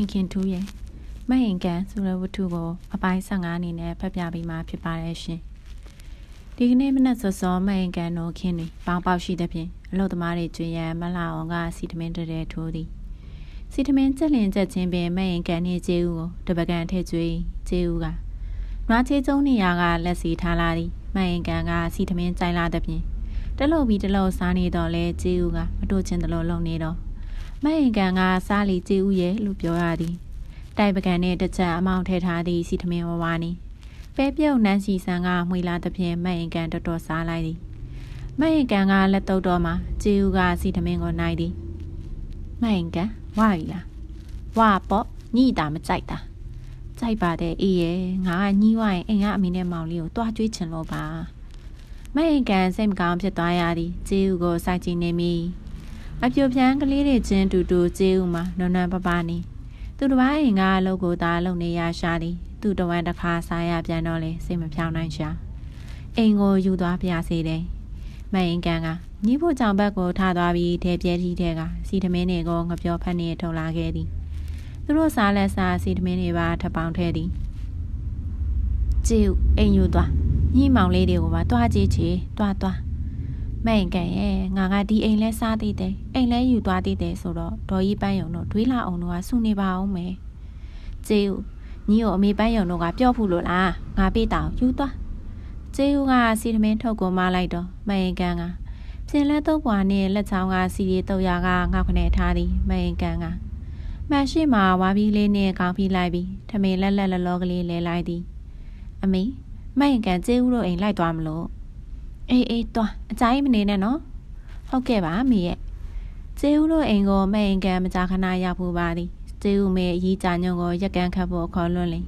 ခင်ခင်ထူးရဲ့မဟင်ကန်ဆိုတဲ့ဝတ္ထုကိုအပိုင်း15အနေနဲ့ဖတ်ပြပေးမှာဖြစ်ပါတယ်ရှင်ဒီကနေ့မနက်စောစောမဟင်ကန်တို့ခင်းတွေပေါင်းပေါက်ရှိတဲ့ဖြင့်အလုတ်သမားတွေကျွေးရန်မလာအောင်ကစီတမင်းတတဲ့ထိုးသည်စီတမင်းကြက်လင်ကြက်ချင်းပင်မဟင်ကန်နေကျေးဦးကိုတပကံထည့်ကျွေးကျေးဦးကနွားချေးကျုံနေရာကလက်စီထားလာသည်မဟင်ကန်ကစီတမင်းကြိုင်လာတဲ့ဖြင့်တလုတ်ပြီးတလုတ်စားနေတော့လဲကျေးဦးကမတို့ချင်းတလို့လုံနေတော့ မဟင်ကန်ကစားလီကျေးဦးရဲ့လို့ပြောရသည်တိုက်ပကံနဲ့တစ်ချက်အမောင်ထည့်ထားသည့်စီထမင်းဝဝနီပဲပြုတ်နန်းစီဆန်ကမှွေလာသဖြင့်မဟင်ကန်တော်တော်စားလိုက်သည်မဟင်ကန်ကလက်တုပ်တော်မှာကျေးဦးကစီထမင်းကိုနိုင်သည်မဟင်ကန်ဝါပြီလားဝါပေါ့ညိတာမကြိုက်တာကြိုက်ပါတယ်အေးရဲ့ငါကညှိဝိုင်းအိမ်ကအမေနဲ့မောင်လေးကိုတွားကြွေးချင်လို့ပါမဟင်ကန်စိတ်မကောင်းဖြစ်သွားရသည်ကျေးဦးကိုစိုက်ကြည့်နေမိ အပြိုဖြန်းကလေးတွေချင်းတူတူကျေးဦးမှာနွမ်းနွမ်းပပနေသူတစ်ပိုင်းအိမ်ကအလုပ်ကိုသာလုပ်နေရရှာသည်သူတဝမ်းတစ်ခါစားရပြန်တော့လေစိတ်မဖြောင်းနိုင်ရှာအိမ်ကိုယူသွားပြစေတယ်မအင်ကန်ကညီဖို့ကြောင်ဘက်ကိုထားသွားပြီးထဲပြဲထီးထဲကစီသမင်းတွေကိုငပြောဖက်နေထုတ်လာခဲ့သည်သူတို့စားလက်စားစီသမင်းတွေပါထပောင်ထဲသည်ကျူအိမ်ယူသွားညီမောင်လေးတွေကိုပါတွားကြည့်ချေတွားတွား မိန်ကန်ရဲ့ငါကဒီအိမ်လဲစားသေးတယ်အိမ်လဲယူသွားသေးတယ်ဆိုတော့ဒေါ်ကြီးပန်းယုံတို့တွေးလာအောင်တို့ကစုနေပါအောင်မယ်ကျေဦးညီကိုအမေပန်းယုံတို့ကပြော့ဖို့လို့လားငါပေးတာယူသွားကျေဦးကစီသမင်းထုတ်ကိုမလိုက်တော့မိန်ကန်ကပြင်လက်တော့ပွားနဲ့လက်ချောင်းကစီရီတော့ရကငေါက်ခနဲ့ထားသည်မိန်ကန်ကမှန်ရှိမှာဝါပြီးလေးနဲ့ကောင်းပြီးလိုက်ပြီးထမင်းလက်လက်လောလောကလေးလဲလိုက်သည် အမေမိုင်ကန်ကျေးဦးတို့အိမ်လိုက်သွားမလို့ အေးအေးသွားအကြိုင်းမနေနဲ့နော်ဟုတ်ကဲ့ပါမေရဲ့ကျေးဦးတို့အိမ်ကိုမိန်ကန်မကြာခဏရောက်ဖို့ပါသည်ကျေးဦးမေအကြီးကြညုံကိုရက်ကန်ခတ်ဖို့ခေါ်လွန်းလေ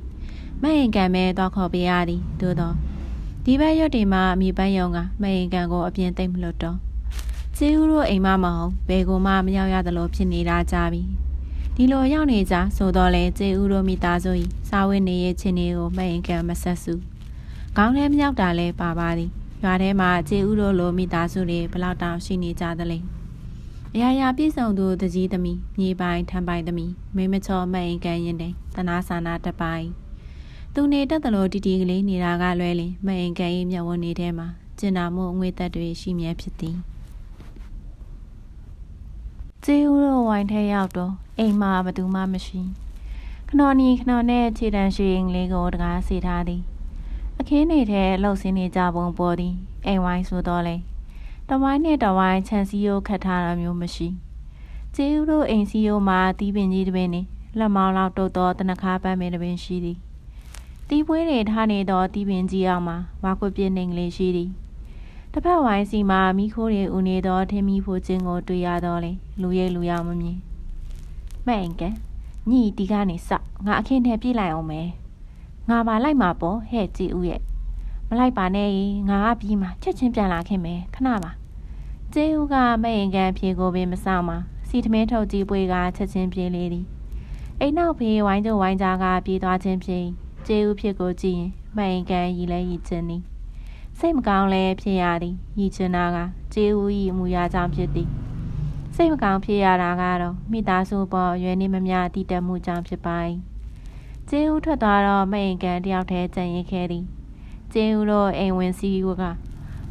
မိန်ကန်မဲတော့ခေါ်ပေးရသည်သို့တော့ဒီဘက်ရွက်တွေမှာအမိပန်းယုံကမိန်ကန်ကိုအပြင်သိမ့်မလို့တော့ကျေးဦးတို့အိမ်မမဟုတ်ဘယ်ကိုမှမရောက်ရသလိုဖြစ်နေတာကြပြီဒီလိုရောက်နေကြဆိုတော့လေကျေးဦးတို့မိသားစုကြီးစာဝတ်နေရဲ့ချင်းတွေကိုမိန်ကန်မဆက်စုခေါင်းထဲမရောက်တာလဲပါပါသည် ရွာထဲမှာကျေဥတို့လိုမိသားစုတွေဘလောက်တောင်ရှိနေကြသလဲအရာရာပြည့်စုံသူတကြီးသမီးမြေပိုင်ထမ်းပိုင်သမီးမိမချောမအိမ်ကန်ရင်တဲ့တနာစာနာတပိုင်သူနေတတ်တယ်လို့တီတီကလေးနေတာကလွဲလင်မအိမ်ကန်ရင်မျက်ဝန်းနေထဲမှာကျင်နာမှုအငွေသက်တွေရှိမြဲဖြစ်သည်ကျေဥတို့ဝိုင်းထဲရောက်တော့အိမ်မှာဘသူမှမရှိခနော်နီခနော်နဲ့ခြေတန်းရှိရင်လေးကိုတကားစီထားသည် အခင်းနေတဲ့လှုပ်ဆင်းနေကြပုံပေါ်သည်အိမ်ဝိုင်းဆိုတော့လေတဝိုင်းနဲ့တဝိုင်းခြံစည်းရိုးခတ်ထားတာမျိုးမရှိကျေးဦးတို့အိမ်စည်းရိုးမှာတီးပင်ကြီးတစ်ပင်နေလက်မောင်းလောက်တုတ်သောတနခါပန်းပင်တစ်ပင်ရှိသည်တီးပွေးတွေထားနေသောတီးပင်ကြီးအောင်မှာဝါကွပြင်းနေကလေးရှိသည်တစ်ဖက်ဝိုင်းစီမှာမိခိုးတွေဦးနေသောထင်းမီဖို့ခြင်းကိုတွေ့ရတော့လေလူရဲလူရောက်မမြင်မဲ့အင်ကညီတီကနေစငါအခင်းထဲပြေးလိုက်အောင်မယ် ငါပါလိုက်မှာပေါ့ဟဲ့ကြည်ဦးရဲ့မလိုက်ပါနဲ့ငါကပြီးမှချက်ချင်းပြန်လာခင်မယ်ခဏပါကျဲဦးကမအိမ်ကန်ဖြေကိုပင်မဆောင်ပါစီသမင်းထုတ်ကြည့်ပွေကချက်ချင်းပြေးလေသည်အိမ်နောက်ဖေးဝိုင်းကျဝိုင်းကြားကပြေးသွားခြင်းဖြင့်ကျဲဦးဖြစ်ကိုကြည့်ရင်မအိမ်ကန်ရီလဲရီချင်းသည်စိတ်မကောင်းလဲဖြစ်ရသည်ရီချင်တာကကျဲဦး၏အမူအရာကြောင့်ဖြစ်သည်စိတ်မကောင်းဖြစ်ရတာကတော့မိသားစုပေါ်ရွယ်နေမမျှတည်တက်မှုကြောင့်ဖြစ်ပါ၏ ကျင်းဦးထွက်သွားတော့မအိမ်ကန်တယောက်တည်းကြံရင်ခဲ့သည်ကျင်းဦးတို့အိမ်ဝင်စီက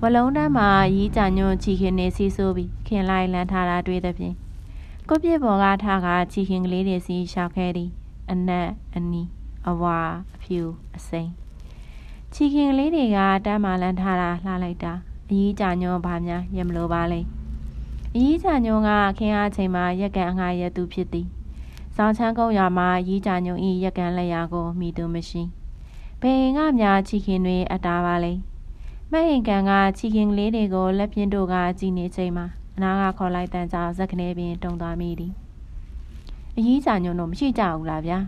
ဝလုံးတန်းမှာရီးကြညွန့်ချီခင်နေစီဆိုးပြီးခင်လိုက်လန်းထားတာတွေ့သဖြင့်ကိုပြစ်ပေါ်ကထားကချီခင်ကလေးတွေစီရှောက်ခဲ့သည်အနက်အနီအဝါအဖြူအစိမ်းချီခင်ကလေးတွေကတန်းမာလန်းထားတာလှလိုက်တာအကြီးကြညွန့်ဘာများရမလို့ပါလဲအကြီးကြညွန့်ကခင်အားချိန်မှာရက်ကန်အငှားရက်သူဖြစ်သည် စောင်းချမ်းကုန်းရွာမှာရီးကြညုံဤရက်ကန်လက်ရာကိုမိသူမရှိဘယ်ငါများချီခင်တွေအတားပါလဲမဟင်ကန်ကချီခင်လေးတွေကိုလက်ပြင်းတို့ကကြည်နေချိန်မှာအနာကခေါ်လိုက်တန်ကြောင်ဇက်ကနေပင်တုံသွားမိသည်အကြီးကြညုံတို့မရှိကြဘူးလားဗျာ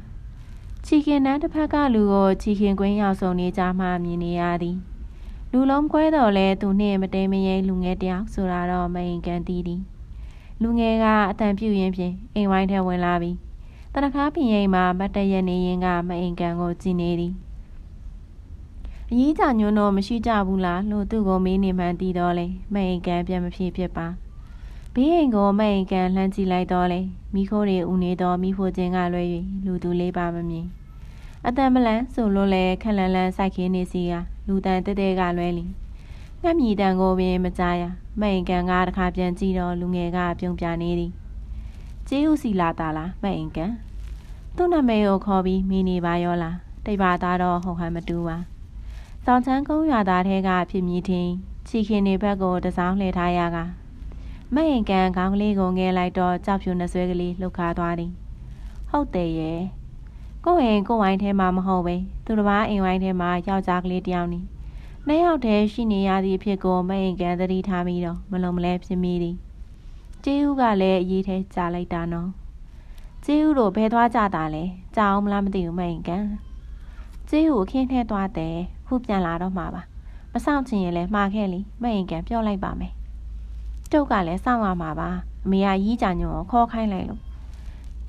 ချီခင်နန်းတစ်ဖက်ကလူကိုချီခင်ကွင်းရောက်ဆုံနေကြမှမြင်နေရသည်လူလုံးခွဲတော်လဲသူနှင့်မတိမ်မရဲလူငယ်တယောက်ဆိုတာတော့မဟင်ကန်သိသည်လူငယ်ကအတန်ပြူရင်းဖြင့်အိမ်ဝိုင်းထဲဝင်လာပြီး တနခါပြင်ရိပ်မှာမတ်တရနေရင်ကမအိမ်ကန်ကိုကြည်နေသည်အကြီးကြညွန်းတော့မရှိကြဘူးလားလို့သူ့ကိုမေးနေမှန်းသိတော့လေမအိမ်ကန်ပြန်မဖြစ်ဖြစ်ပါဘေးအိမ်ကိုမအိမ်ကန်လှမ်းကြည့်လိုက်တော့လေမိခိုးတွေဦးနေတော့မိဖို့ခြင်းကလွဲ၍လူသူလေးပါမမြင်အတန်မလန်ဆိုလို့လဲခက်လန်လန်စိုက်ခင်းနေစီကလူတန်တဲတဲကလွဲလီငှက်မြည်တန်ကိုပင်မကြားရမအိမ်ကန်ကတခါပြန်ကြည့်တော့လူငယ်ကပြုံးပြနေသည် ကျေးဥစီလာတာလားမအိမ်ကန်သူ့နာမည်ကိုခေါ်ပြီးမိနေပါရောလားတိတ်ပါသားတော့ဟုတ်ဟန်မတူပါတောင်ချမ်းကုန်းရွာသားထဲကဖြစ်မြည်ထင်းချီခင်နေဘက်ကိုတစောင်းလှည့်ထားရကမအိမ်ကန်ခေါင်းကလေးကိုငဲလိုက်တော့ကြောက်ဖြူနှဆွဲကလေးလှုပ်ခါသွားသည်ဟုတ်တယ်ရဲ့ကိုယ့်အိမ်ကိုယ်ဝိုင်းထဲမှာမဟုတ်ပဲသူတစ်ပါးအိမ်ဝိုင်းထဲမှာယောက်ျားကလေးတယောက်နီနှစ်ယောက်တည်းရှိနေရသည့်အဖြစ်ကိုမအိမ်ကန်သတိထားပြီးတော့မလုံးမလဲဖြစ်မိသည် ကျေးဥကလည်းအရေးထဲကြာလိုက်တာနော်ကျေးဥတို့ဘဲသွားကြတာလဲကြာအောင်မလားမသိဘူးမအိမ်ကန်ကျေးဥအခင်းထဲသွားတယ်ခုပြန်လာတော့မှာပါမဆောင်ချင်ရင်လည်းမှားခဲ့လीမအိမ်ကန်ပြောလိုက်ပါမယ်တုတ်ကလည်းစောင့်ရမှာပါအမေကရီးကြညွန့်ကိုခေါ်ခိုင်းလိုက်လို့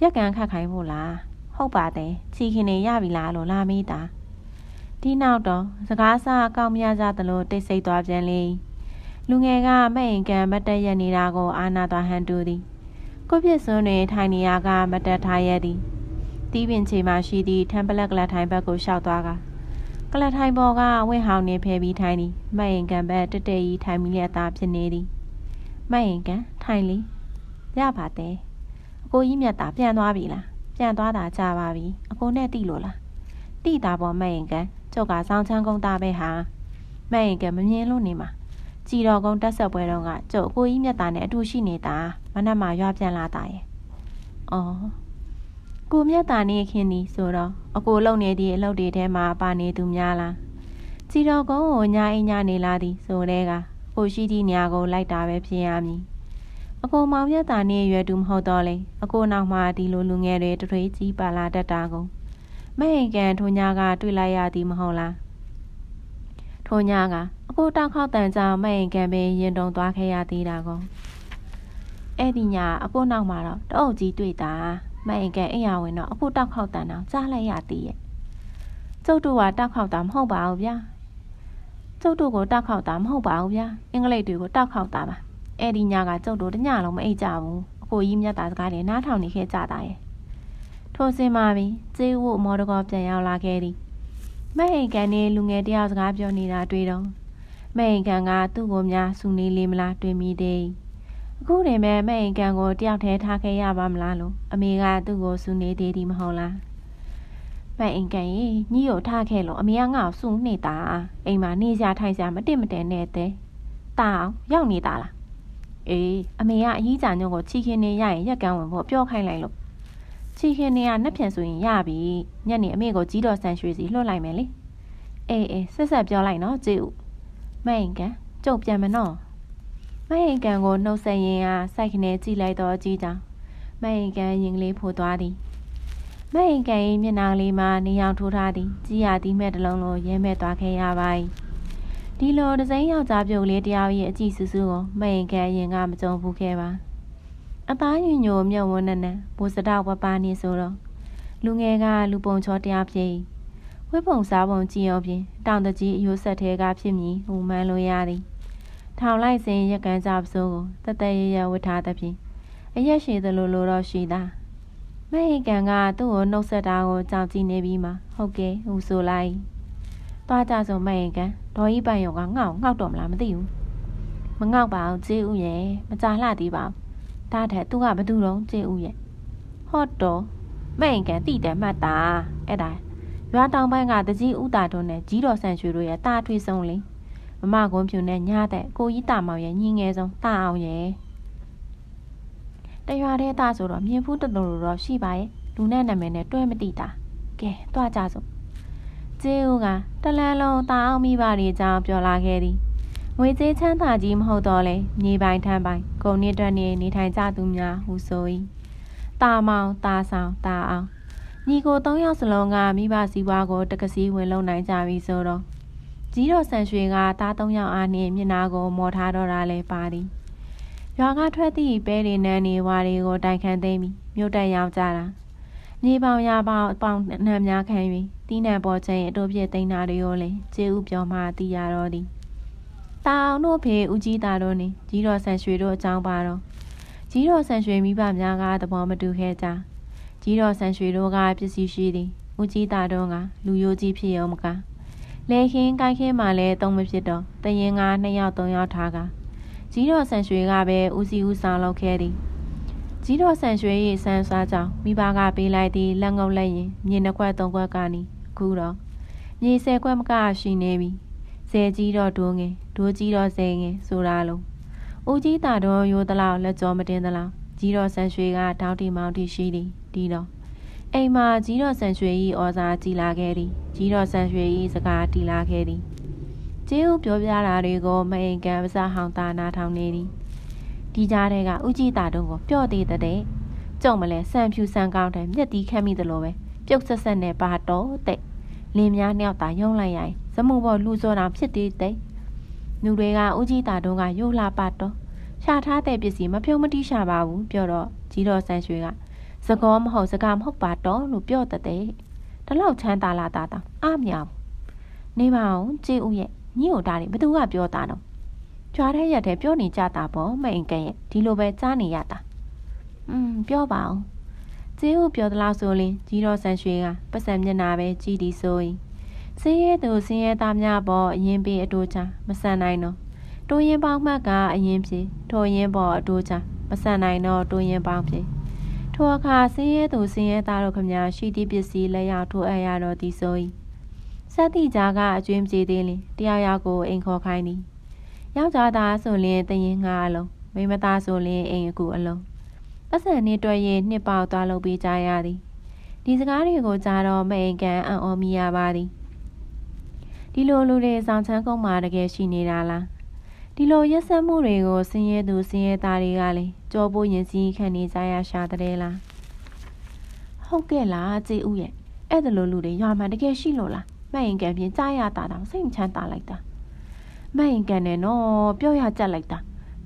ရက်ကန်ခတ်ခိုင်းဖို့လားဟုတ်ပါတယ်ချီခင်နေရပြီလားလို့လာမေးတာဒီနောက်တော့စကားစားကောင်းမြကြသလိုတိတ်ဆိတ်သွားပြန်လေ လူငယ်ကမအိမ်ကန်မတက်ရနေတာကိုအာနာသွားဟန်တူသည်ကိုပြစ်စွန်းတွင်ထိုင်နေရကမတက်ထားရသည်တီးပင်ချေမှရှိသည့်ထမ်ပလက်ကလထိုင်ဘက်ကိုရှောက်သွားကကလထိုင်ပေါ်ကဝင့်ဟောင်းနေဖယ်ပြီးထိုင်သည်မအိမ်ကန်ဘက်တက်တက်ကြီးထိုင်မိလျက်သားဖြစ်နေသည်မအိမ်ကန်ထိုင်လေရပါတယ်အကိုကြီးမြတ်တာပြန်သွားပြီလားပြန်သွားတာကြာပါပြီအကိုနဲ့တိလို့လားတိတာပေါ်မအိမ်ကန်ကျုပ်ကစောင်းချမ်းကုန်းသားပဲဟာမအိမ်ကန်မမြင်လို့နေမှာ ကြည်တော်ကုန်းတက်ဆက်ပွဲတော့ကကျုပ်အကိုကြီးမြတ်တာနဲ့အတူရှိနေတာမနက်မှရွာပြန်လာတာရဲ့အော်ကိုမြတ်တာနေခင်ဒီဆိုတော့အကိုလုံနေသည့်အလုပ်တွေထဲမှာပါနေသူများလားကြည်တော်ကုန်းကိုညာအိညာနေလာသည်ဆိုတဲ့ကကိုရှိသည့်နေရာကိုလိုက်တာပဲဖြစ်ရမည်အကိုမောင်မြတ်တာနေရွယ်သူမဟုတ်တော့လေအကိုနောက်မှဒီလိုလူငယ်တွေတထွေးကြီးပါလာတတ်တာကိုမဟင်ကန်ထိုညာကတွေ့လိုက်ရသည်မဟုတ်လား ထိုညာကအကိုတောက်ခေါက်တန်ကြောင့်မဟင်ကန်ပင်ရင်တုံသွားခဲ့ရသေးတာကိုအဲ့ဒီညာအကိုနောက်မှာတော့တအုပ်ကြီးတွေ့တာမဟင်ကန်အိယာဝင်တော့အကိုတောက်ခေါက်တန်တော့ကြားလိုက်ရသေးရဲ့ကျုပ်တို့ကတောက်ခေါက်တာမဟုတ်ပါဘူးဗျာကျုပ်တို့ကိုတောက်ခေါက်တာမဟုတ်ပါဘူးဗျာအင်္ဂလိပ်တွေကိုတောက်ခေါက်တာပါအဲ့ဒီညကကျုပ်တို့တညလုံးမအိပ်ကြဘူးအကိုကြီးမြတ်တာစကားတွေနားထောင်နေခဲ့ကြတာရဲ့ထိုစင်မာပြီးကျေးဝမော်ဒကောပြန်ရောက်လာခဲ့သည် မဟိန်ကန်နဲ့လူငယ်တယောက်စကားပြောနေတာတွေ့တော့မဟိန်ကန်ကသူ့ကိုများစူနေလေးမလားတွေ့မိသေးအခုတည်းမဲ့မဟိန်ကန်ကိုတယောက်တည်းထားခဲ့ရပါမလားလို့အမေကသူ့ကိုစူနေသေးသည်မဟုတ်လားမဟိန်ကန်ကြီးညီကိုထားခဲ့လို့အမေကငါ့ကိုစူနေတာအိမ်မှာနေကြထိုင်ကြမတင်မတဲနဲ့တဲ့တာအောင်ရောက်နေတာလားအေးအမေကအကြီးကြညုံကိုချီခင်နေရရင်ရက်ကန်းဝင်ဖို့ပြောခိုင်းလိုက်လို့ ချီခင်နေကနှက်ဖြန်ဆိုရင်ရပြီညနေအမေကိုကြီးတော်ဆန်ရွှေစီလွှတ်လိုက်မယ်လေအေးအေးဆက်ဆက်ပြောလိုက်နော်ကျေဦးမအိမ်ကန်ကျုပ်ပြန်မနော်မအိမ်ကန်ကိုနှုတ်ဆက်ရင်အားစိုက်ခနဲ့ကြည့်လိုက်တော့ကြည့်ကြောင်မအိမ်ကန်ရင်ကလေးဖိုးသွားသည်မအိမ်ကန်၏မျက်နှာလေးမှာနေအောင်ထိုးထားသည်ကြည်ရသည်မဲ့တလုံးလိုရဲမဲ့သွားခဲ့ရပါ၏ဒီလိုဒစိမ့်ယောက်ျားပြုတ်လေးတယောက်ရဲ့အကြည့်စူးစူးကိုမအိမ်ကန်ရင်ကမကြုံဘူးခဲ့ပါ အသားညွညိုမြုပ်ဝန်းနဲ့နဲ့ဘိုးစတောက်ပပနေဆိုတော့လူငယ်ကလူပုံချောတရားပြေးဝိပုံစားပုံကြည့်အောင်ဖြင့်တောင်တကြီးအယိုးဆက်သေးကဖြစ်မည်ဟူမှန်းလို့ရသည်ထောင်လိုက်စဉ်ရကန်ကြပစိုးကိုတသက်ရရဝတ်ထားသဖြင့်အရက်ရှိသလိုလိုတော့ရှိတာမဟိကန်ကသူ့ကိုနှုတ်ဆက်တာကိုကြောက်ကြည့်နေပြီးမှဟုတ်ကဲ့ဟူဆိုလိုက်သွားကြဆုံးမဟိကန်ဒေါ်ကြီးပိုင်ရုံကငေါ့ငေါ့တော့မလားမသိဘူးမငေါ့ပါဘူးကျေးဥရဲ့မကြလှသေးပါဘူး ဒါထက်သူကဘသူတော့ကျေဦးရဲ့ဟော့တော့မိန်ကန်တိတယ်မှတ်တာအဲ့ဒါရွာတောင်ပိုင်းကတကြီးဥတာတွန်းနဲ့ကြီးတော်ဆန်ရွှေတို့ရဲ့တာထွေးဆုံးလေမမကွန်ဖြူနဲ့ညားတဲ့ကိုကြီးတာမောင်ရဲ့ညီငယ်ဆုံးတာအောင်ရဲ့တရွာတဲ့တာဆိုတော့မြင်ဖူးတတော်တော့ရှိပါရဲ့လူနဲ့နာမည်နဲ့တွဲမတိတာကဲတွားကြစို့ကျေဦးကတလန်းလုံးတာအောင်မိပါတွေအကြောင်းပြောလာခဲ့သည် ငွေကြေးချမ်းသာကြီးမဟုတ်တော့လေမြေပိုင်ထမ်းပိုင်ကုန်နစ်တွက်နေနေထိုင်ကြသူများဟုဆို၏တာမောင်တာဆောင်တာအောင်ညီကို၃ယောက်စလုံးကမိဘစည်းဝါးကိုတက္ကစီဝင်လုံနိုင်ကြပြီဆိုတော့ကြီးတော်ဆန်ရွှေကတား၃ယောက်အားနှင့်မျက်နာကိုမော်ထားတော့တာလဲပါသည်ရွာကထွက်သည့်ပဲတွေနန်းနေဝါတွေကိုတိုင်ခံသိမ်းပြီးမြို့တက်ရောက်ကြတာနေပေါင်ရပေါင်ပေါင်နှံများခံ၍တီးနှံပေါ်ချိန်အတူပြည့်သိမ်းတာတွေကိုလည်းကျေဥပြောမှသိရတော့သည် တာအောင်တို့ဖေဦးကြီးတာတို့နေကြီးတော်ဆန်ရွှေတို့အကြောင်းပါတော့ကြီးတော်ဆန်ရွှေမိဘများကသဘောမတူခဲ့ကြကြီးတော်ဆန်ရွှေတို့ကပစ္စည်းရှိသည်ဦးကြီးတာတော့ကလူယိုကြီးဖြစ်ရုံမကလေခင်းကိုက်ခင်းမှလည်းတုံးမဖြစ်တော့တရင်ကနှစ်ယောက်သုံးယောက်ထားကကြီးတော်ဆန်ရွှေကပဲဦးစီဦးဆောင်လုပ်ခဲ့သည်ကြီးတော်ဆန်ရွှေ၏ဆန်စားကြောင့်မိဘကပေးလိုက်သည့်လက်ငုပ်လက်ရင်မြေနှခွက်သုံးခွက်ကနီအခုတော့မြေဆယ်ခွက်မကရှိနေပြီဆယ်ကြီးတော့ဒိုးငယ် ဒိုးကြီးတော့ဆယ်ငယ်ဆိုတာလုံးဦးကြီးတာတော့ရိုးသလောက်လက်ကြောမတင်သလောက်ကြီးတော်ဆန်ရွှေကတောင်းတီမောင်းတီရှိသည်ဒီတော့အိမ်မှာကြီးတော်ဆန်ရွှေ၏ဩဇာကြီးလာခဲ့သည်ကြီးတော်ဆန်ရွှေ၏စကားတီလာခဲ့သည်ကျေးဦးပြောပြတာတွေကိုမအိမ်ကန်ပစားဟောင်းတာနာထောင်နေသည်ဒီကြားထဲကဥကြည်တာတို့ကိုပြော့သေးတဲ့ကြုံမလဲဆန်ဖြူဆန်ကောင်းတဲ့မျက်တီးခမ်းမိသလိုပဲပြုတ်ဆက်ဆက်နဲ့ပါတော့တဲ့လင်းများနှစ်ယောက်သာယုံလိုက်ရင်ဇမှုဘောလူစောတောင်ဖြစ်သေးတဲ့ လူတွေကဥကြည်တာတို့ကရိုးလာပါတော့ရှာထားတဲ့ပစ္စည်းမပြုံးမတိရှာပါဘူးပြောတော့ကြီးတော်ဆန်ရွှေကစကောမဟုတ်စကားမဟုတ်ပါတော့လို့ပြောတဲ့တဲ့ဒီလောက်ချမ်းသာလာတာတောင်အမြောင်နေပါအောင်ကျေဦးရဲ့ညီ့ကိုဒါတွေဘသူကပြောတာတော့ကြွားတဲ့ရက်ထဲပြောနေကြတာပေါ့မိန်ကဲရဲ့ဒီလိုပဲကြားနေရတာอืมပြောပါအောင်ကျေဦးပြောသလားဆိုရင်ကြီးတော်ဆန်ရွှေကပတ်စံမျက်နာပဲကြည်ဒီဆိုရင် စင်းရဲသူစင်းရဲသားများပေါ်အရင်ပေးအတူချမဆန်နိုင်တော့တိုးရင်ပေါင်းမှတ်ကအရင်ဖြစ်ထိုရင်ပေါ်အတူချမဆန်နိုင်တော့တိုးရင်ပေါင်းဖြစ်ထိုအခါစင်းရဲသူစင်းရဲသားတို့ခမများရှိသည့်ပစ္စည်းလက်ရောက်ထိုးအပ်ရတော့သည်ဆို၏ဆက်သည့်ကြားကအကျွင်းပြေးသေးလင်တယောက်ယောက်ကိုအိမ်ခေါ်ခိုင်းသည်ယောက်ျားသားဆိုလျင်တရင်ငါအလုံးမိန်းမသားဆိုလျင်အိမ်အကူအလုံးပတ်စံနှင့်တွေ့ရင်နှစ်ပေါက်သွားလုပ်ပေးကြရသည်ဒီစကားတွေကိုကြားတော့မိန်ကန်အံ့ဩမိရပါသည် ဒီလိုလူတွေဆောင်ချမ်းကုန်းမှာတကယ်ရှိနေတာလားဒီလိုရက်ဆက်မှုတွေကိုဆင်းရဲသူဆင်းရဲသားတွေကလည်းကြောဖို့ရင်စည်းခံနေကြရရှာတဲ့လားဟုတ်ကဲ့လားကြည်ဦးရဲ့အဲ့ဒါလိုလူတွေရွာမှာတကယ်ရှိလို့လားမရင်ကန်ပြင်ကြားရတာတောင်စိတ်မချမ်းသာလိုက်တာမရင်ကန်နဲ့နော်ပြောရကြက်လိုက်တာ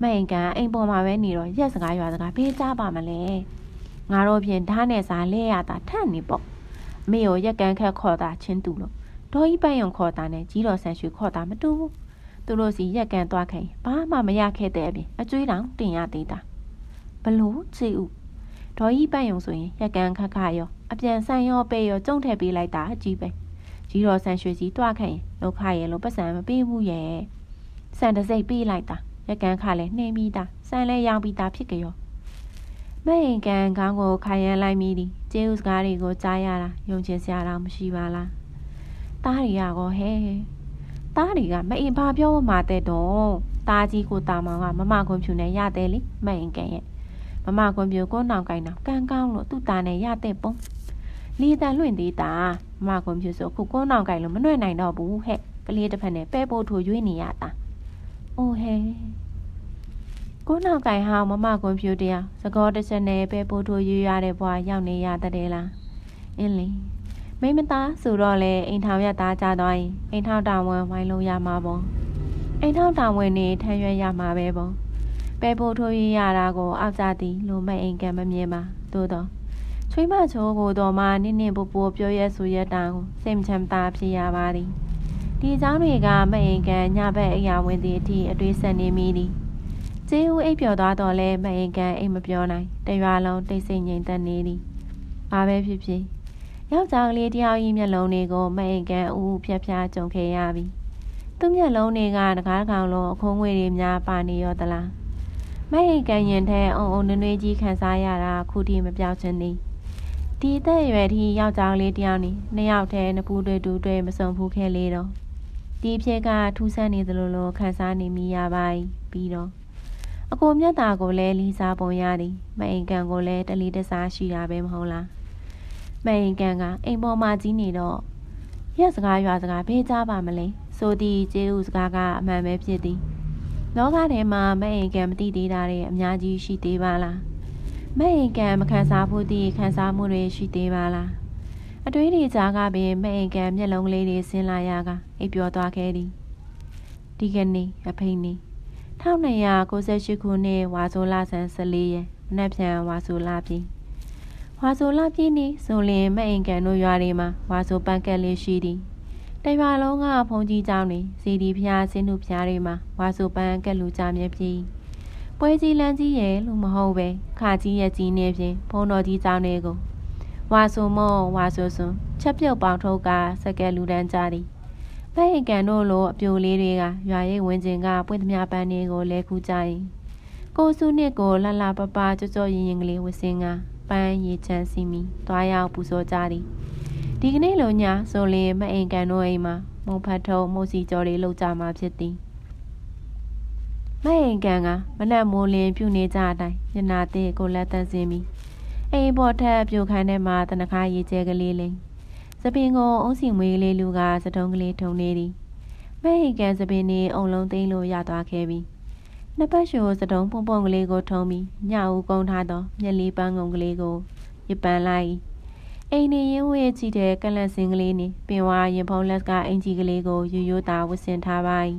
မရင်ကန်အိမ်ပေါ်မှာပဲနေတော့ရက်စကားရွာစကားဘေးကြားပါမလဲငါတို့ဖြင့်ဓာတ်နဲ့စားလဲရတာထက်နေပေါ့အမေကိုရက်ကန်ခက်ခေါ်တာချင်းတူလို့ ဒေါ်ကြီးပန်းယုံခေါ်တာနဲ့ကြီးတော်ဆန်ရွှေခေါ်တာမတူဘူးသူတို့စီရက်ကန်သွားခိုင်းဘာမှမရခဲ့တဲ့အပြင်အကျွေးတောင်တင်ရသေးတာဘလို့ချီဦးဒေါ်ကြီးပန်းယုံဆိုရင်ရက်ကန်ခက်ခါရောအပြန်ဆန်ရောပဲရောကျုံထည့်ပေးလိုက်တာအကြီးပဲကြီးတော်ဆန်ရွှေစီတွားခိုင်းလောက်ခရဲ့လို့ပတ်စံမပေးဘူးရဲ့ဆန်တစိတ်ပေးလိုက်တာရက်ကန်ခလည်းနှိမ့်ပြီးသားဆန်လည်းရောင်းပြီးသားဖြစ်ကြရောမအိမ်ကန်ခေါင်းကိုခိုင်ရန်လိုက်မိသည်ကျေးဥစကားတွေကိုကြားရတာယုံချင်စရာတော့မရှိပါလား တားရီရကောဟဲ့တားတွေကမအိမ်ဘာပြောမှတဲ့တော့တားကြီးကိုတာမောင်ကမမခွန်ဖြူနဲ့ရတဲ့လေမအိမ်ကန်ရဲ့မမခွန်ဖြူကိုနောင်ကိုင်းတော့ကန်းကောင်းလို့သူ့တာနဲ့ရတဲ့ပုံလီတန်လွင့်သေးတာမမခွန်ဖြူဆိုခုကိုနောင်ကိုင်းလို့မနှွဲ့နိုင်တော့ဘူးဟဲ့ကလေးတစ်ဖက်နဲ့ပဲပို့ထိုးရွေးနေရတာအိုးဟဲ့ကိုနောက်ကင်ဟောင်းမမကွန်ပျူတာသကောတစ်ချက်နဲ့ပဲပို့ထိုးရွေးရတဲ့ဘွားရောက်နေရတဲ့လားအင်းလီ မိမသားဆိုတော့လေအိမ်ထောင်ရသားကြသွားရင်အိမ်ထောင်တာဝန်ဝိုင်းလို့ရမှာပေါ့အိမ်ထောင်တာဝန်နေထမ်းရွက်ရမှာပဲပေါ့ပဲပို့ထိုးရရတာကိုအောက်ကြသည်လိုမဲ့အိမ်ကံမမြင်ပါသို့တော့ချွေးမချိုးကိုတော့မှနင်းနင်းပူပူပြောရဲဆိုရတောင်စိတ်မချမ်းသာဖြစ်ရပါသည်ဒီเจ้าတွေကမအိမ်ကံညဘက်အရာဝင်သည့်အထိအတွေးဆက်နေမိသည်ကျေးဦးအိပ်ပျော်သွားတော့လဲမအိမ်ကံအိမ်မပြောနိုင်တရွာလုံးတိတ်ဆိတ်ငြိမ်သက်နေသည်ဘာပဲဖြစ်ဖြစ် ယောက်ျားကလေးတယောက်ဤမျက်လုံးတွေကိုမအိမ်ကန်အူးဖြက်ဖြားကြုံခဲ့ရပြီသူ့မျက်လုံးတွေကတကားကောင်လုံးအခုံးငွေတွေများပါနေရောသလားမအိမ်ကန်ရင်ထဲအုံအုံနွေ့နွေ့ကြီးခံစားရတာခုထိမပြောက်ချင်သည်ဒီတဲ့ရွယ်ထိယောက်ျားကလေးတယောက်နီနှစ်ယောက်တည်းနပူတွေတူတွေမစုံဘူးခဲ့လေတော့ဒီဖြစ်ကထူးဆန်းနေသလိုလိုခံစားနေမိရပါ යි ပြီးတော့အကိုမြတ်တာကိုလည်းလီစားပုံရသည်မအိမ်ကန်ကိုလည်းတလီတစားရှိတာပဲမဟုတ်လား မှန်ရင်ကန်ကအိမ်ပေါ်မှာကြီးနေတော့ရက်စကားရွာစကားဘေးကြပါမလဲဆိုသည်ကျေးဥစကားကအမှန်ပဲဖြစ်သည်လောကထဲမှာမအိမ်ကန်မသိသေးတာတွေအများကြီးရှိသေးပါလားမအိမ်ကန်မခံစားဖို့သည့်ခံစားမှုတွေရှိသေးပါလားအတွေးတွေကြားကပင်မအိမ်ကန်မျက်လုံးလေးတွေဆင်းလာရကအိပ်ပျော်သွားခဲ့သည်ဒီကနေ့အဖိနေ1298ခုနှစ်ဝါဆိုလဆန်း14ရက်မနက်ဖြန်ဝါဆိုလပြည် ဝါဆိုလပြည့်နေဆိုလင်မအိမ်ကန်တို့ရွာတွေမှာဝါဆိုပန်းကက်လေးရှိသည်တရွာလုံးကဘုံကြီးကျောင်းတွေစီဒီဖျားဆင်းတို့ဖျားတွေမှာဝါဆိုပန်းကက်လူကြမြပြီပွဲကြီးလန်းကြီးရဲ့လို့မဟုတ်ပဲခါကြီးရက်ကြီးနေဖြင့်ဘုံတော်ကြီးကျောင်းတွေကိုဝါဆိုမောဝါဆိုစွန်ချက်ပြုတ်ပေါင်ထုတ်ကစကက်လူတန်းကြသည်မအိမ်ကန်တို့လိုအပြိုလေးတွေကရွာရဲ့ဝင်းကျင်ကပွင့်သမျှပန်းတွေကိုလဲခူးကြ၏ကိုစုနှစ်ကိုလှလှပပကြောကြောရင်ရင်ကလေးဝစင်းကား ပန်းရေချမ်းစီမီတွားရောက်ပူဇော်ကြသည်ဒီကနေ့လိုညဆိုလင်မအိမ်ကန်တို့အိမ်မှာမုံဖတ်ထုံမိုးစီကြော်တွေလှုပ်ကြမှာဖြစ်သည်မအိမ်ကန်ကမနက်မိုးလင်းပြုနေကြအတိုင်းညနာတဲ့ကိုလက်တန်းစင်းပြီးအိမ်ပေါ်ထက်ပြိုခိုင်းထဲမှာတနခါရေကျဲကလေးလိမ့်စပင်ကိုအုံးစီမွေးလေးလူကစတုံးကလေးထုံနေသည်မအိမ်ကန်စပင်နေအုံလုံးသိမ်းလို့ရသွားခဲ့ပြီ နှစ်ပတ်ရှိုစတုံးပုံပုံကလေးကိုထုံပြီးညဦးကုန်းထားသောမျက်လေးပန်းငုံကလေးကိုရပန်လိုက်အိမ်နေရင်ဝဲကြည့်တဲ့ကလန့်စင်ကလေးနဲ့ပင်ဝါရင်ဖုံးလက်ကအင်ကြီးကလေးကိုယူရိုးတာဝတ်ဆင်ထားပါ၏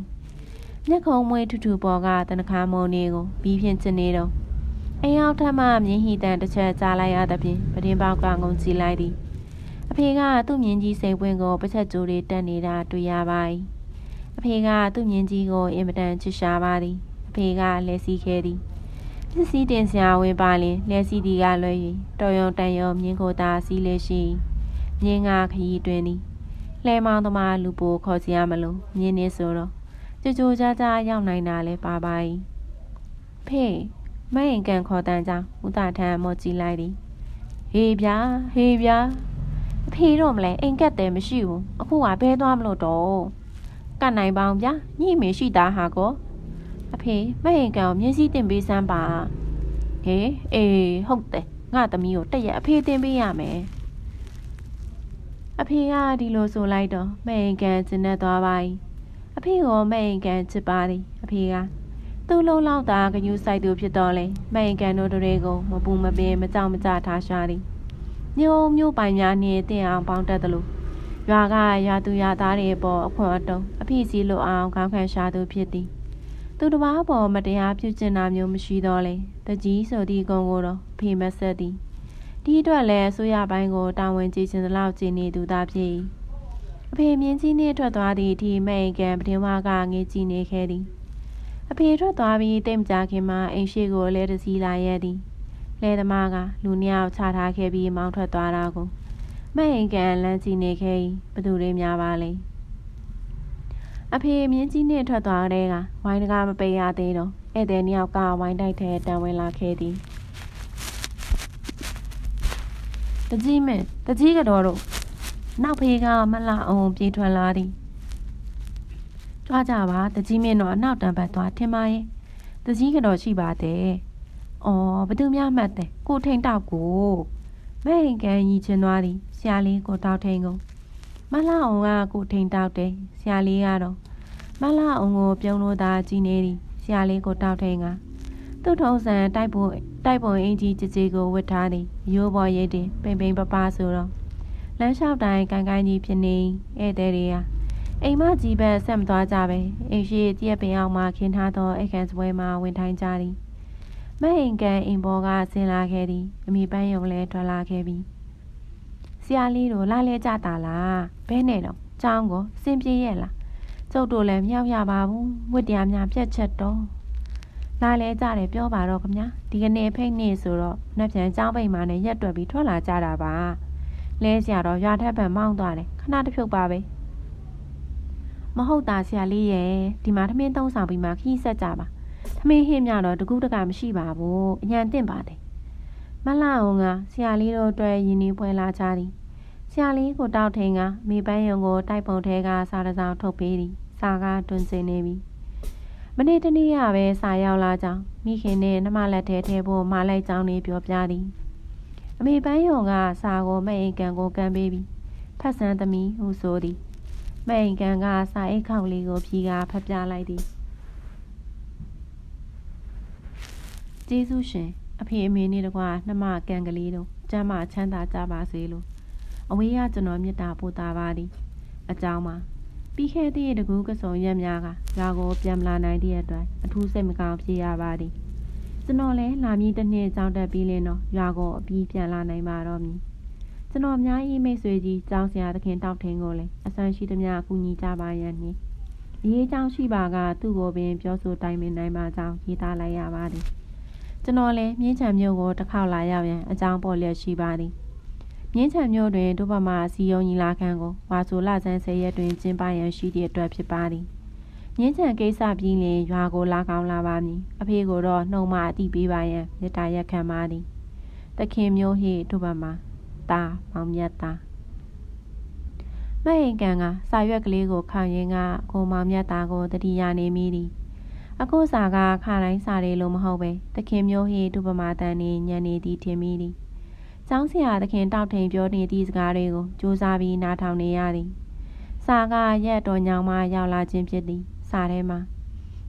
မျက်ခုံးမွေးထူထူပေါ်ကတနခါမုံလေးကိုပြီးဖြင့်ချစ်နေတော့အိမ်အောင်ထမှမြင်းဟီတန်တစ်ချက်ကြားလိုက်ရသဖြင့်ပဒင်းပေါက်ကငုံကြည့်လိုက်သည်အဖေကသူ့မြင်းကြီးစိတ်ပွင့်ကိုတစ်ချက်ကြိုးတွေတက်နေတာတွေ့ရပါ၏အဖေကသူ့မြင်းကြီးကိုအင်မတန်ချစ်ရှာပါသည်အ ဖေကလဲစီးခဲ့သည်ပစ္စည်းတင်စရာဝင်ပါလင်လဲစီဒီကလွှဲ၍တော်ရုံတန်ရုံမြင်းကိုသာစီးလေရှိမြင်းကခရီးတွင်သည်လှဲမောင်းသမားလူပိုခေါ်စီရမလို့မြင်းနေဆိုတော့ကြိုကြိုကြားကြားရောက်နိုင်တာလဲပါပါ၏ဖေမအိမ်ကန်ခေါ်တန်းကြောင်းဦးတာထမ်းမော်ကြည့်လိုက်သည်ဟေးဗျာဟေးဗျာအဖေတော့မလဲအိမ်ကက်တယ်မရှိဘူးအခုကဘဲသွားမလို့တော့ကတ်နိုင်ပါအောင်ဗျာညိမေရှိတာဟာကော အဖေမဟင်ကန်ကိုမျက်စိတင်ပေးစမ်းပါဟေးအေးဟုတ်တယ်ငါသမီးကိုတက်ရအဖေတင်ပေးရမယ်အဖေကဒီလိုဆိုလိုက်တော့မဟင်ကန်ကျင်းနေသွားပါ යි အဖေကမဟင်ကန်ချစ်ပါသည်အဖေကသူ့လုံးလောက်သာဂညူးဆိုင်သူဖြစ်တော်လဲမဟင်ကန်တို့တွေကိုမပူမပင်မကြောက်မကြထားရှာသည်ညို့မျိုးပိုင်များနှင့်တင်အောင်ပေါင်းတတ်တယ်လို့ရွာကရွာသူရွာသားတွေပေါ်အခွင့်အတုံးအဖိစီလိုအောင်ခေါင်းခံရှာသူဖြစ်သည် သူတစ်ပါးပေါ်မတရားပြုကျင့်တာမျိုးမရှိတော့လေတကြီးဆိုသည့်ကုံကိုတော့ဖေမဆက်သည်ဒီအတွက်လည်းအစိုးရပိုင်းကိုတာဝန်ကြီးခြင်းသလောက်ကျင်းနေသူသားဖြစ်၏အဖေမြင်းကြီးနှင့်ထွက်သွားသည့်ဒီမိန်ကန်ပထမကငေးကြည့်နေခဲ့သည်အဖေထွက်သွားပြီးတိတ်မကြခင်မှာအိမ်ရှိကိုလဲတစည်းလာရသည်လဲသမားကလူနှစ်ယောက်ချထားခဲ့ပြီးမောင်းထွက်သွားတာကိုမိန်ကန်လမ်းကြည့်နေခဲ့၏ဘသူတွေများပါလဲ အဖေမြင်းကြီးနှင့်ထွက်သွားတဲ့ကဝိုင်းတကားမပိတ်ရသေးတော့ဧည့်သည်နှစ်ယောက်ကဝိုင်းတိုက်ထဲတန်ဝင်လာခဲ့သည်တကြီးမင်းတကြီးကတော့တော့နောက်ဖေးကမလှအောင်ပြေးထွက်လာသည်ကြွားကြပါတကြီးမင်းတော့နောက်တန်ပတ်သွားထင်ပါရဲ့တကြီးကတော့ရှိပါတယ်အော်ဘသူများမှတ်တယ်ကိုထိန်တောက်ကိုမဲဟင်ကန်ကြီးချင်းသွားသည်ဆရာလေးကိုတောက်ထိန်ကုန် မလှအောင်ကကိုထိန်တောက်တယ်ဆရာလေးကတော့မလှအောင်ကိုပြုံးလို့သာကြည်နေသည်ဆရာလေးကိုတောက်ထိန်ကသူ့ထုံးစံတိုက်ဖို့တိုက်ပုံအင်ကြီးကြည်ကြည်ကိုဝတ်ထားသည်ရိုးပေါ်ရိတ်တင်ပိန်ပိန်ပပဆိုတော့လမ်းလျှောက်တိုင်းကန်ကန်ကြီးဖြစ်နေဧည့်သည်တွေဟာအိမ်မကြီးဘက်ဆက်မသွားကြပဲအိမ်ရှိတရက်ပင်အောင်မှခင်းထားသောအိတ်ခန့်စပွဲမှာဝင်ထိုင်ကြသည်မဟင်ကန်အိမ်ပေါ်ကဆင်းလာခဲ့သည်အမိပန်းယုံလဲထွက်လာခဲ့ပြီဆ ရာလေးတို့လာလဲကြတာလားဘဲနဲ့တော့ကြောင်းကိုစင်ပြေးရဲ့လားကျုပ်တို့လည်းမြောက်ရပါဘူးဝတ်တရားများပြက်ချက်တော့လာလဲကြတယ်ပြောပါတော့ခမညာဒီကနေ့ဖိတ်နေဆိုတော့နှက်ပြန်ကြောင်းပိတ်မှနဲ့ရက်တွက်ပြီးထွက်လာကြတာပါလဲစရာတော့ရွာထက်ပံမောင်းသွားတယ်ခဏတစ်ဖြုတ်ပါပဲမဟုတ်တာဆရာလေးရဲ့ဒီမှာထမင်းသုံးဆောင်ပြီးမှခီးဆက်ကြပါထမင်းဟင်းမြတော့တကူးတကမရှိပါဘူးအညံတင့်ပါတယ်မလာအောင်ကဆရာလေးတို့အတွက်ယင်းနေပွဲလာကြသည် ဆရာလေးကိုတောက်ထင်းကမိပန်းယုံကိုတိုက်ပုံထဲကစားတစောင်းထုတ်ပေးသည်စာကတွင်စင်နေပြီမနေ့တနေ့ရပဲစာရောက်လာကြောင်းမိခင်နဲ့နှမလက်ထဲထဲဖို့မလိုက်ကြောင်းနေပြောပြသည်အမေပန်းယုံကစာကိုမဲ့အိမ်ကန်ကိုကန်ပေးပြီးဖတ်ဆန်းသမီးဟုဆိုသည်မဲ့အိမ်ကန်ကစာအိတ်ခေါက်လေးကိုဖြီးကဖတ်ပြလိုက်သည်ကျေးဇူးရှင်အဖေအမေနဲ့တကွာနှမကန်ကလေးတို့ကျမ်းမာချမ်းသာကြပါစေလို့ အဝေးရကျွန်တော်မေတ္တာပို့တာပါသည်အကြောင်းမှာပြီးခဲ့သည့်တကူကစုံရက်များကရွာကိုပြန်မလာနိုင်သည့်အတွက်အထူးစိတ်မကောင်းဖြစ်ရပါသည်ကျွန်တော်လည်းလာမည်တစ်နှစ်ကြောင်းတက်ပြီးလင်းတော့ရွာကိုအပြီးပြန်လာနိုင်ပါတော့မည်ကျွန်တော်အများကြီးမိတ်ဆွေကြီးကြောင်းဆရာသခင်တောက်ထင်းကိုလည်းအဆန်းရှိသမျှအကူညီကြပါရန်နှင့်အရေးကြောင်းရှိပါကသူ့ကိုပင်ပြောဆိုတိုင်ပင်နိုင်ပါကြောင်းရေးသားလိုက်ရပါသည်ကျွန်တော်လည်းမြင်းချံမြို့ကိုတစ်ခေါက်လာရောက်ရန်အကြောင်းပေါ်လျက်ရှိပါသည် မြင်းချံမြို့တွင်ဒုဗမာစီယုံညီလာခံကိုဝါဆိုလဆန်းဆယ်ရက်တွင်ကျင်းပရန်ရှိသည့်အတွက်ဖြစ်ပါသည်မြင်းချံကိစ္စပြီးလျင်ရွာကိုလာကောင်းလာပါမည်အဖေကိုတော့နှုံမအတိပေးပါရန်မေတ္တာရက်ခံပါသည်တခင်မျိုးဟိဒုဗမာတာမောင်မြတ်တာမဟင်ကန်ကစာရွက်ကလေးကိုခံရင်းကကိုမောင်မြတ်တာကိုတတိယနေမိသည်အခုစာကခါတိုင်းစာတွေလို့မဟုတ်ပဲတခင်မျိုးဟိဒုဗမာတန်နေညံနေသည်ထင်မိသည် ကျောင်းဆရာသခင်တောက်ထိန်ပြောနေသည့်စကားတွေကိုစူးစမ်းပြီးနားထောင်နေရသည်စာကရက်တော်ညောင်မှရောက်လာခြင်းဖြစ်သည်စာထဲမှာ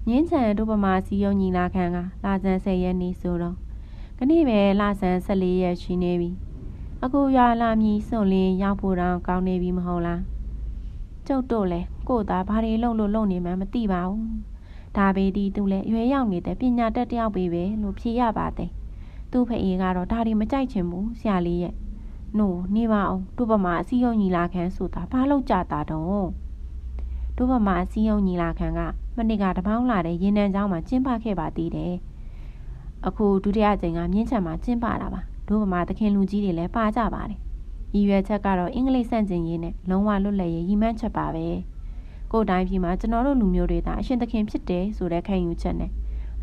ငင်းချံဒုပမာစီယုံညီလာခံကလာဇန်၁၀ရက်နေ့ဆိုတော့ခဏပဲလာဇန်၁၄ရက်ရှိနေပြီအခုရွာလာမည်စွန့်လင်းရောက်ဖို့တောင်ကောင်းနေပြီမဟုတ်လားကျုပ်တို့လည်းကို့သားဘာတွေလုပ်လို့လုပ်နေမှမသိပါဘူးဒါပေဒီသူလည်းရွယ်ရောက်နေတဲ့ပညာတက်တယောက်ပဲပဲလို့ဖြေရပါတယ် သူ့ဖေအေးကတော့ဒါတွေမကြိုက်ချင်ဘူးဆရာလေးရဲ့နို့နေပါအောင်သူ့ဘမှာအစည်းအရုံးညီလာခံဆိုတာဘာလို့ကြတာတော့သူ့ဘမှာအစည်းအရုံးညီလာခံကမနစ်ကတပေါင်းလာတဲ့ရင်းနှံကျောင်းမှာကျင်းပခဲ့ပါသေးတယ်အခုဒုတိယကြိမ်ကမြင်းချံမှာကျင်းပတာပါတို့ဗမာသခင်လူကြီးတွေလည်းပါကြပါတယ်။ရည်ရွယ်ချက်ကတော့အင်္ဂလိပ်ဆန့်ကျင်ရေးနဲ့လုံးဝလွတ်လပ်ရေးရည်မှန်းချက်ပါပဲ။ကိုယ်တိုင်းပြည်မှာကျွန်တော်တို့လူမျိုးတွေသာအရှင်သခင်ဖြစ်တယ်ဆိုတဲ့ခံယူချက်နဲ့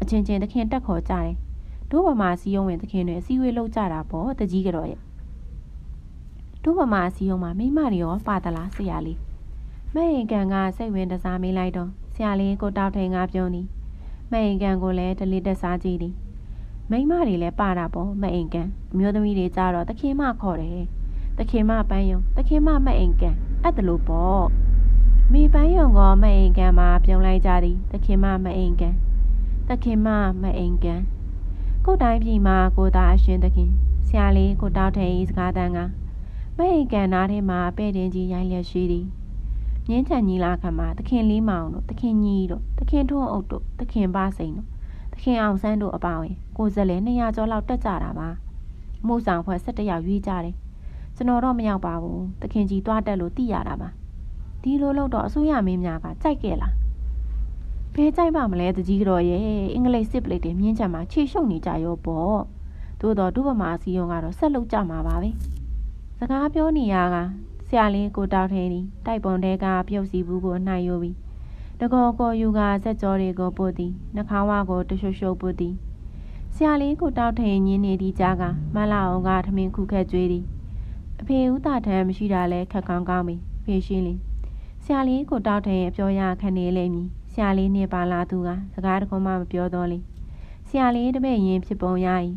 အချင်းချင်းသခင်တက်ခေါ်ကြတယ်။ တို့ဗမာစီယုံဝင်သခင်တွေအစည်းအဝေးလုပ်ကြတာပေါ့တကြီးကြော်ရဲ့။တို့ဗမာစီယုံမှာမိမတွေရောပါသလားဆရာလေး။မဲ့ရင်ကန်ကစိတ်ဝင်တစားမေးလိုက်တော့ဆရာလေးကိုတောက်ထိန်ကပြောသည်။မဲ့ရင်ကန်ကိုလည်းတလေးတက်စားကြည့်သည်။မိန်းမတွေလည်းပါတာပေါ့မအိမ်ကန်အမျိုးသမီးတွေကြတော့တခင်မခေါ်တယ်တခင်မပန်းယုံတခင်မမအိမ်ကန်အဲ့ဒါလို့ပေါ့မိပန်းယုံကမအိမ်ကန်မှာပြုံးလိုက်ကြသည်တခင်မမအိမ်ကန်တခင်မမအိမ်ကန် ကိုတိုင်းပြည်မှာကိုသားအရှင်တခင်ဆရာလေးကိုတောက်ထဲဤစကားတန်းကမအိမ်ကန်နားထဲမှာပဲ့တင်ကြီးရိုက်လျက်ရှိသည်မြင်းချန်ကြီးလာခမှာတခင်လေးမောင်တို့တခင်ကြီးတို့တခင်ထွန်းအုပ်တို့တခင်ပါစိန်တို့ခင်အောင်ဆန်းတို့အပါဝင်ကိုဇက်လည်း200ကျော်လောက်တက်ကြတာပါမှုဆောင်ဖွဲ့17ယောက်ရွေးကြတယ်ကျွန်တော်တော့မရောက်ပါဘူးတခင်ကြီးတွားတက်လို့သိရတာပါဒီလိုလို့တော့အစိုးရမင်းများကကြိုက်ခဲ့လား ဘယ်ကြိုက်ပါမလဲတကြီးတော်ရဲ့အင်္ဂလိပ်စစ်ပလိတ်တွေမြင်းချမ်းမှာခြေရှုပ်နေကြရောပေါ့သို့တော့ဒုဗမာစီယုံကတော့ဆက်လုပ်ကြမှာပါပဲစကားပြောနေရကဆရာလေးကိုတောက်ထဲနီးတိုက်ပုံတဲကပြုတ်စီဘူးကိုနှိုက်ယူပြီးတကောကောယူကစက်ကြောတွေကိုပုတ်သည်နှာခေါင်းဝါကိုတရှုပ်ရှုပ်ပုတ်သည်ဆရာလေးကိုတောက်ထိန်ညင်းနေသည့်ကြားကမလာအောင်ကထမင်းခုခက်ကျွေးသည်အဖေဦးတာထမ်းမရှိတာလဲခက်ကောင်းကောင်းပြီဖေရှင်းလင်းဆရာလေးကိုတောက်ထိန်အပြောရခနေလိမ့်မည် ဆရာလေးနဲ့ပါလာသူကစကားတခုမှမပြောတော့လေဆရာလေးတပည့်ရင်ဖြစ်ပုံရ၏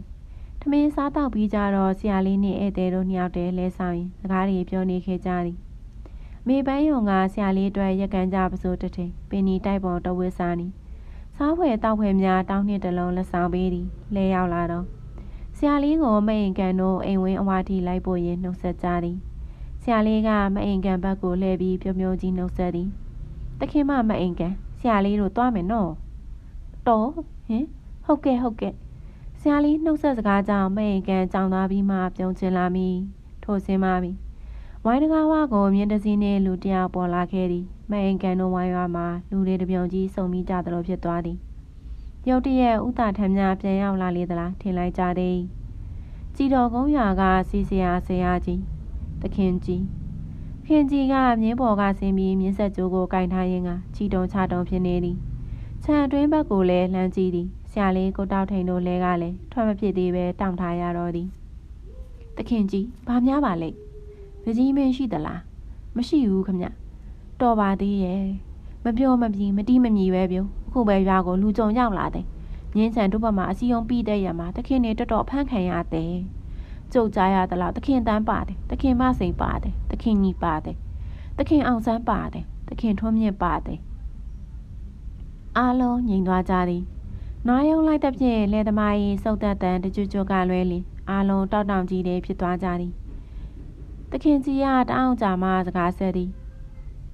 ထမင်းစားတော့ပြီးကြတော့ဆရာလေးနဲ့ဧည့်သည်တို့နှစ်ယောက်တည်းလဲဆောင်ရင်စကားတွေပြောနေခဲ့ကြသည်မေပန်းယုံကဆရာလေးအတွက်ရက်ကန်ကြပစိုးတထိန်ပင်နီတိုက်ပေါ်တဝစ်စားနီစားဖွယ်တောက်ဖွယ်များတောင်းနှစ်တလုံးလက်ဆောင်ပေးသည်လဲရောက်လာတော့ဆရာလေးကိုမအိမ်ကန်တို့အိမ်ဝင်းအဝါတီလိုက်ပို့ရင်းနှုတ်ဆက်ကြသည်ဆရာလေးကမအိမ်ကန်ဘက်ကိုလှည့်ပြီးပြုံးပြုံးကြီးနှုတ်ဆက်သည်တခင်မမအိမ်ကန် ဆရာလေးတို့သွားမယ်နော်တော်ဟင်ဟုတ်ကဲ့ဟုတ်ကဲ့ဆရာလေးနှုတ်ဆက်စကားကြောင့်မအိမ်ကန်ကြောင်သွားပြီးမှပြုံးချင်လာမိထို့ဆင်းပါပြီဝိုင်းတကားဝါကိုမြင်းတစည်းနဲ့လူတယောက်ပေါ်လာခဲ့သည်မအိမ်ကန်တို့ဝိုင်းရွာမှာလူတွေတပြုံကြီးစုံမိကြသလိုဖြစ်သွားသည်ရုတ်တရက်ဥတာထမ်းများပြန်ရောက်လာလေသလားထင်လိုက်ကြသည်ကြည်တော်ကုန်းရွာကစီစရာဆရာကြီးတခင်ကြီး ခင်ကြီးကမြင်းပေါ်ကဆင်းပြီးမြင်းဆက်ကြိုးကိုကင်ထားရင်းကချီတုံချတုံဖြစ်နေသည်ခြံအတွင်းဘက်ကိုလည်းလှမ်းကြည့်သည်ဆရာလေးကိုတောက်ထိန်တို့လဲကလည်းထွက်မဖြစ်သေးပဲတောင့်ထားရတော့သည်တခင်ကြီးဘာများပါလိမ့်ပကြီးမင်းရှိသလားမရှိဘူးခမတော်ပါသေးရဲ့မပြောမပြီးမတီးမမြည်ပဲပြုအခုပဲရွာကိုလူကြုံရောက်လာတယ်ငင်းဆန်တို့ဘက်မှာအစည်းအရုံးပြီးတဲ့ရမှာတခင်နေတော်တော်ဖမ်းခံရတယ် ကြုတ်ကြရသလားတခင်တန်းပါတယ်တခင်မစိန်ပါတယ်တခင်ညီပါတယ်တခင်အောင်ဆန်းပါတယ်တခင်ထွန်းမြင့်ပါတယ်အားလုံးငြိမ်သွားကြသည်နွားယုံလိုက်တဲ့ဖြင့်လေသမားကြီးစုပ်သက်တန်တကြွကြွကလွဲလီအားလုံးတောက်တောင်ကြီးတွေဖြစ်သွားကြသည်တခင်ကြီးကတအောင်ကြာမှစကားဆက်သည်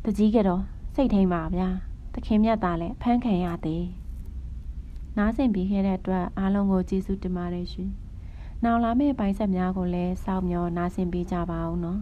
တကြီးကတော့စိတ်ထိန်ပါဗျာတခင်မြတ်သားလည်းဖမ်းခံရသေးနားဆင်ပြီးခဲ့တဲ့အတွက်အားလုံးကိုကျေးဇူးတင်ပါတယ်ရှင် နောက်လာမယ့်ပိုင်းဆက်များကိုလည်းစောင့်မျှော်နားဆင်ပေးကြပါအောင်နော်